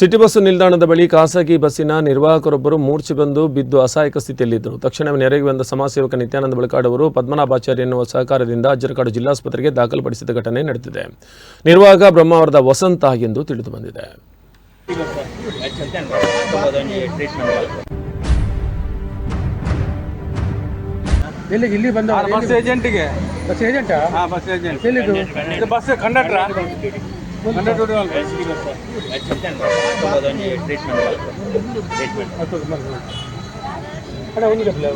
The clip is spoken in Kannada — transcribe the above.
ಸಿಟಿ ಬಸ್ ನಿಲ್ದಾಣದ ಬಳಿ ಖಾಸಗಿ ಬಸ್ಸಿನ ನಿರ್ವಾಹಕರೊಬ್ಬರು ಮೂರ್ಛೆ ಬಂದು ಬಿದ್ದು ಅಸಹಾಯಕ ಸ್ಥಿತಿಯಲ್ಲಿದ್ದರು. ತಕ್ಷಣವೇ ನೆರೆಗೆ ಬಂದ ಸಮಾಜಸೇವಕ ನಿತ್ಯಾನಂದ ಬಳಕಾಡ್ ಅವರು ಪದ್ಮನಾಭಾಚಾರ್ಯ ಎನ್ನುವ ಸಹಕಾರದಿಂದ ಅಜ್ಜರಕಾಡು ಜಿಲ್ಲಾಸ್ಪತ್ರೆಗೆ ದಾಖಲುಪಡಿಸಿದ ಘಟನೆ ನಡೆದಿದೆ. ನಿರ್ವಾಹಕ ಬ್ರಹ್ಮಾವರದ ವಸಂತ ಎಂದು ತಿಳಿದು ಬಂದಿದೆ. ಇಲ್ಲಿ ಬಸ್ ಏಜೆಂಟ್ಗೆ. ಬಸ್ ಏಜೆಂಟಾ? ಹಾ ಬಸ್ ಏಜೆಂಟ್. ಎಲ್ಲಿದು ಇದು ಬಸ್ ಕಂಡಕ್ಟ್ರ ಕಂಡಕ್ಟರ್ ಅಣ್ಣ ಒಂದು ಡಬ್ಲ್ಯೂ